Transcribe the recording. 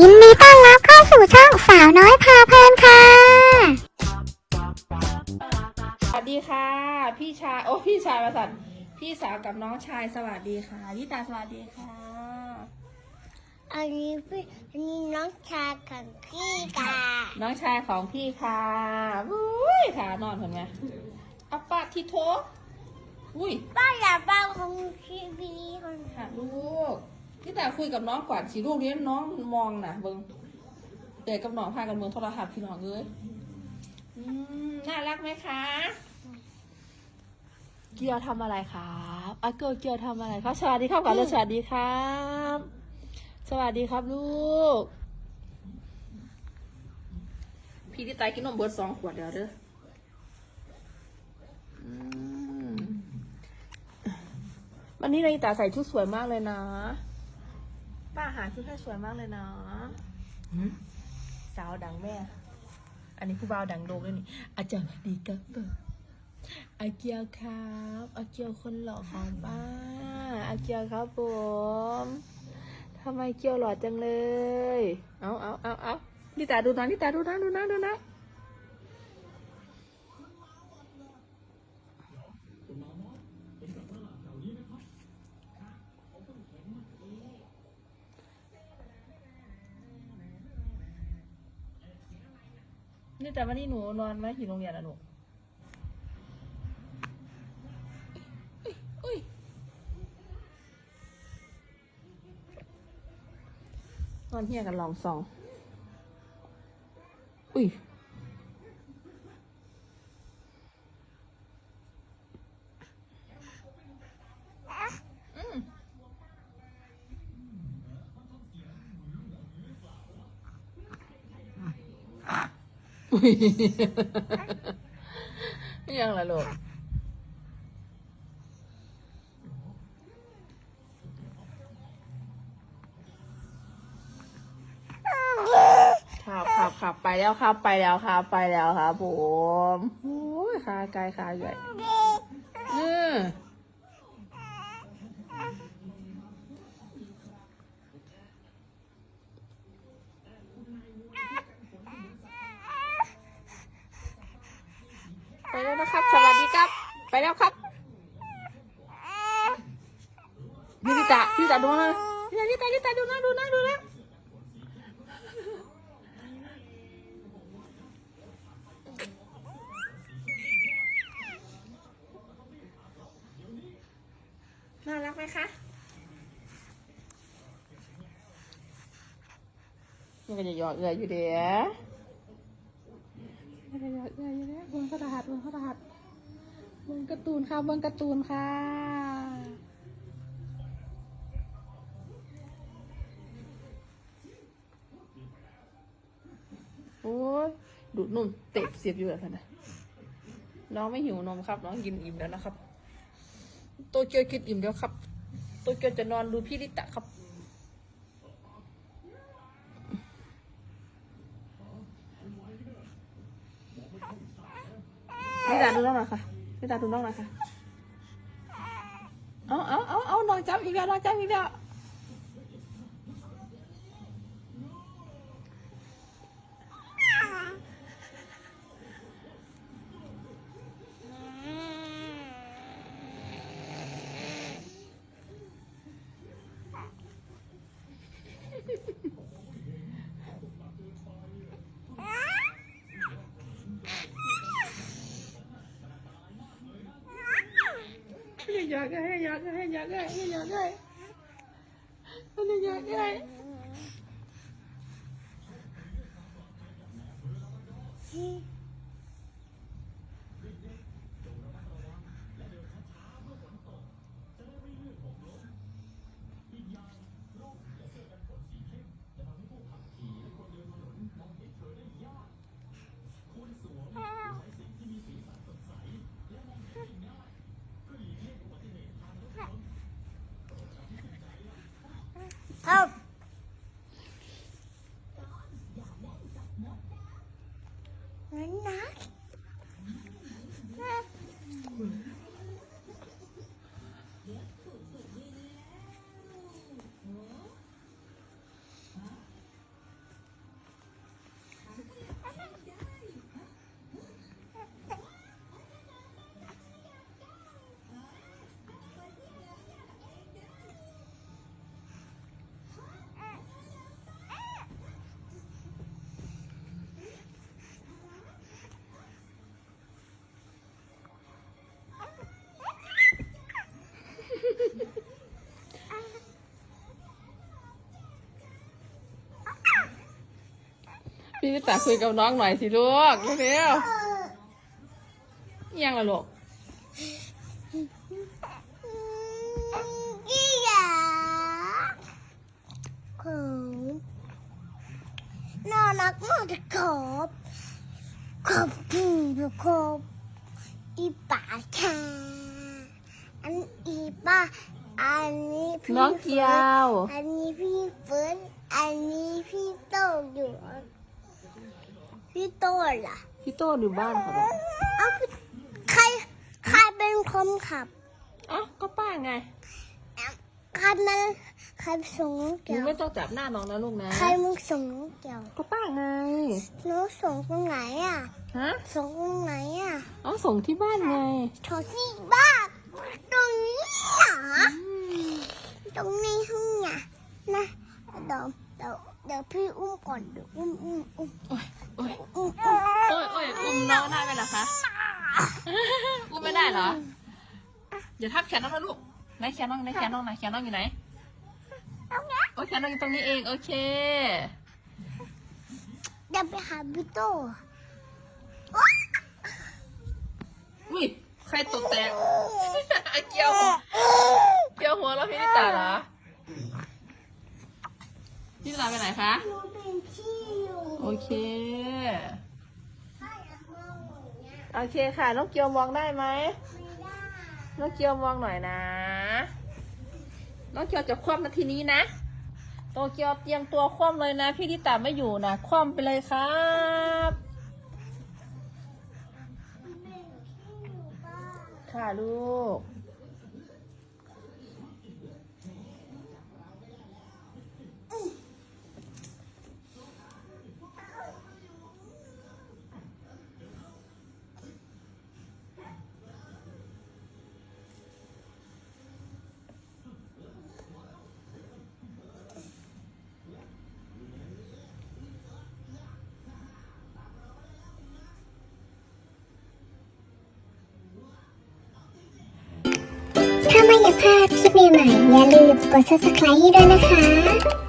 ยินดีต้อนรับเข้าสู่ช่องสาวน้อยพาเพลินค่ะ สวัสดีค่ะ พี่ชายโอ้พี่ชายประสันพี่สาวกับน้องชายสวัสดีค่ะยิตาสวัสดีค่ะ อันนี้พี่อันนี้น้องชายของพี่ค่ะน้องชายของพี่ค่ะอุ้ยขานอนเห็นไหมอัปปะทิโทอุ้ย ป้าอย่าบ้าของชีพีคนค่ะลูก พี่ตาคุยกับน้องก่อนสิลูกเลี้ยงน้องมองน่ะเบิ้งเด็กกับน้องพากันเมืองโทรทัศน์พี่น้องเลยอืมน่ารักไหมคะเกียวทำอะไรครับอาเกียวเกียวทำอะไรครับสวัสดีครับก่อนเลยสวัสดีครับ สวัสดีครับลูก พี่ที่ตายกินนมเบิร์ดสองขวดเดียวเด้ออืมวันนี้นาฬิตาใส่ชุดสวยมากเลยนะ ป้าอาหารชุดให้สวยมากเลยเนาะสาวดังแม่ อันนี้ผู้บ่าวดังโดกเลยนี่ อาจารย์ดีกับเปิดอาเกียวครับอาเกียวคนหล่อของป้าอาเกียวครับผมทำไมเกียวหล่อจังเลย เอาเอาเอาเอานี่ตาดูนะนี่ตาดูนะดูนะดูนะ นี่แต่วันนี้หนูนอนไหมอยู่โรงเรียนอะหนูนอนเฮียกันลองสอง อุ้ย ยยังล่ะลูกขับขับขับไปแล้วครับไปแล้วครับไปแล้วครับผมโอ้ยขาไกลขาใหญ่อืมไป แล้วนะครับ สวัสดีครับ ไปแล้วครับพี่ลิตาลิตาดูนะพี่ลิตาลิตาดูนะดูนะดูนะน่ารักไหมคะมันก็จะหยอกเอือยอยู่เดี๋ยมั นก็จะหยอกเอือยอยู่เดียบนกระดาษบนกระดาษบนการ์ตูนค่ะบนการ์ตูนค่ะโอ้ยดูดนมเตะเสียบอยู่แล้วนะน้องไม่หิวนมครับ น้องกินอิ่มแล้วนะครับ โตเกียวกินอิ่มแล้วครับ โตเกียวจะนอนดูพี่ลิตะครับ ลิตา ดูน้องหน่อยค่ะลิตาดูน้องหน่อยค่ะ เอาเอาเอาเอาน้องจับอีกแล้วน้องจับอีกแล้ว อยากได้อยากได้อยากได้อยากได้มันอยากได้ค พี่นิตาคุยกับน้องหน่อยสิลูกเร็วๆยังละลูกอีหยาของน่ารักมากเลยครับขอบคุณครับอีป่าค่ะอันอีป่าอันนี้พี่น้องเกียว อันนี้พี่เฟิร์นอันนี้พี่โตอยู่ พี่โตล่ะ พี่โต้อยู่บ้านค่ะบอกเอ้าใครใครเป็นคนขับอ๋อก็ป้าไงใครมันใครส่งน้องหนูเกี่ยวไม่ต้องจับหน้าน้องนะลูกนะ ใครมึงส่งน้องเกี่ยวก็ป้าไง น้องส่งตรงไหนอะ ฮะส่งตรงไหนอะอ๋อส่งที่บ้านไงโถที่บ้านตรงนี้เหรอตรงนี้ห้องเนี่ยนะเดี๋ยวเดี๋ยว เดี๋ยวพี่อุ้มก่อนเดี๋ยวอุ้มอุ้มอุ้มโอ้ยโอ้ยอุ้มอุ้มโอ้ยโอ้ยอุ้มน้องได้ไหมล่ะคะอุ้มไม่ได้เหรออย่าทับแขนน้องนะลูกไหนแขนน้องไหนแขนน้องไหนแขนน้องอยู่ไหนตรงเนี้ยโอ้ยแขนน้องอยู่ตรงนี้เองโอเคเดี๋ยวไปหาพี่โตอุ้ยใครตกแตกเกี่ยวเกี่ยวหัวแล้วพี่นิตาเหรอ พี่นิตาไปไหนคะหนูเป็นที่อยู่โอเคถ้าอยากมองอย่างเงี้ยโอเคค่ะน้องเกียวมองได้ไหมไม่ได้น้องเกียวมองหน่อยนะน้องเกียวจะคว่ำนาทีนี้นะโตเกียวเตรียมตัวคว่ำเลยนะ พี่นิตาไม่อยู่นะคว่ำไปเลยครับเป็นที่อยู่บ้านค่ะลูก อยากพลาดคลิปใหม่ๆอย่าลืมกด subscribe ให้ด้วยนะคะ